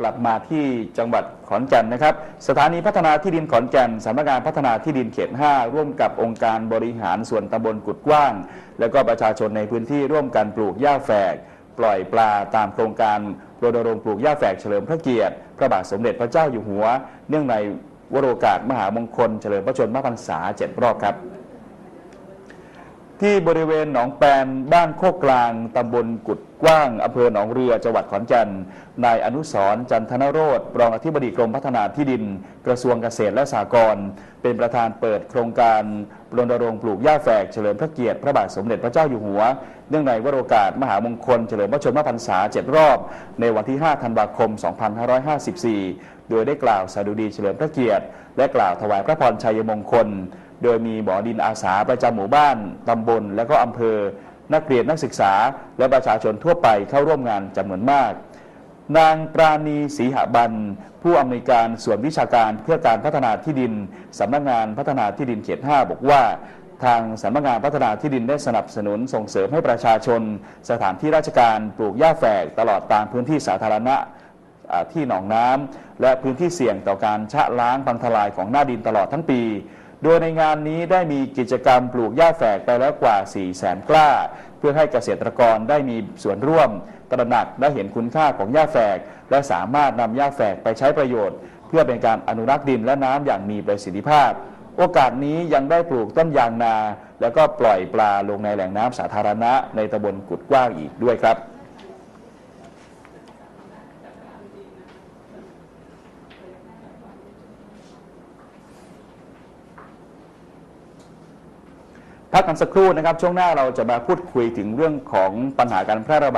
กลับมาที่จังหวัดขอนแก่นนะครับ สถานีพัฒนาที่ดินขอนแก่นสำนักงานพัฒนาที่ดินเขต 5 ร่วมกับองค์การบริหารส่วนตำบลกุดกว้าง แล้วก็ประชาชนในพื้นที่ร่วมกันปลูกหญ้าแฝก ปล่อยปลาตามโครงการรณรงค์ปลูกหญ้าแฝกเฉลิมพระเกียรติ พระบาทสมเด็จพระเจ้าอยู่หัว เนื่องในวโรกาสมหามงคลเฉลิมพระชนมพรรษาเจ็ดรอบครับ ที่บริเวณหนองแปนบ้านโคกกลางตำบลกุดกว้างอำเภอหนองเรือจังหวัดขอนแก่นนายอนุสรจันทนโรธรองอธิบดีกรมพัฒนาที่ดิน กระทรวงเกษตรและสหกรณ์เป็นประธานเปิดโครงการรณรงค์ปลูกหญ้าแฝกเฉลิมพระเกียรติพระบาทสมเด็จพระเจ้าอยู่หัว เนื่องในวโรกาสมหามงคลเฉลิมพระชนมพรรษาเจ็ดรอบ ในวันที่ 5 ธันวาคม 2554 โดยได้กล่าวสดุดีเฉลิมพระเกียรติ และกล่าวถวายพระพรชัยมงคล โดยมีหมอดินอาสาประจำหมู่บ้านตำบล และก็อำเภอ นักเรียนนักศึกษา และประชาชนทั่วไปเข้าร่วมงานจำนวนมาก นางปราณีศรีหบัน ผู้อำนวยการส่วนวิชาการเพื่อการพัฒนาที่ดินสำนักงานพัฒนาที่ดินเขต 5 บอกว่าทางสำนักงานพัฒนาที่ดินได้สนับสนุนส่งเสริมให้ประชาชน สถานที่ราชการปลูกหญ้าแฝกตลอดตามพื้นที่สาธารณะ ที่หนองน้ำและพื้นที่เสี่ยงต่อการชะล้างพังทลายของหน้าดินตลอดทั้งปี โดยในงานนี้ได้มีกิจกรรมปลูกหญ้าแฝกไปแล้วกว่า 4 0 0แสนกล้า เพื่อให้เกษตรกรได้มีส่วนร่วม ตระหนักและเห็นคุณค่าของหญ้าแฝก และสามารถนำหญ้าแฝกไปใช้ประโยชน์ เพื่อเป็นการอนุรักษ์ดินและน้ำอย่างมีประสิทธิภาพโอกาสนี้ยังได้ปลูกต้นยางนา แล้วก็ปล่อยปลาลงในแหล่งน้ำสาธารณะในตำบลกุดกว้างอีกด้วยครับ พักกันสักครู่นะครับ ช่วงหน้าเราจะมาพูดคุยถึงเรื่องของปัญหาการแพร่ระบาด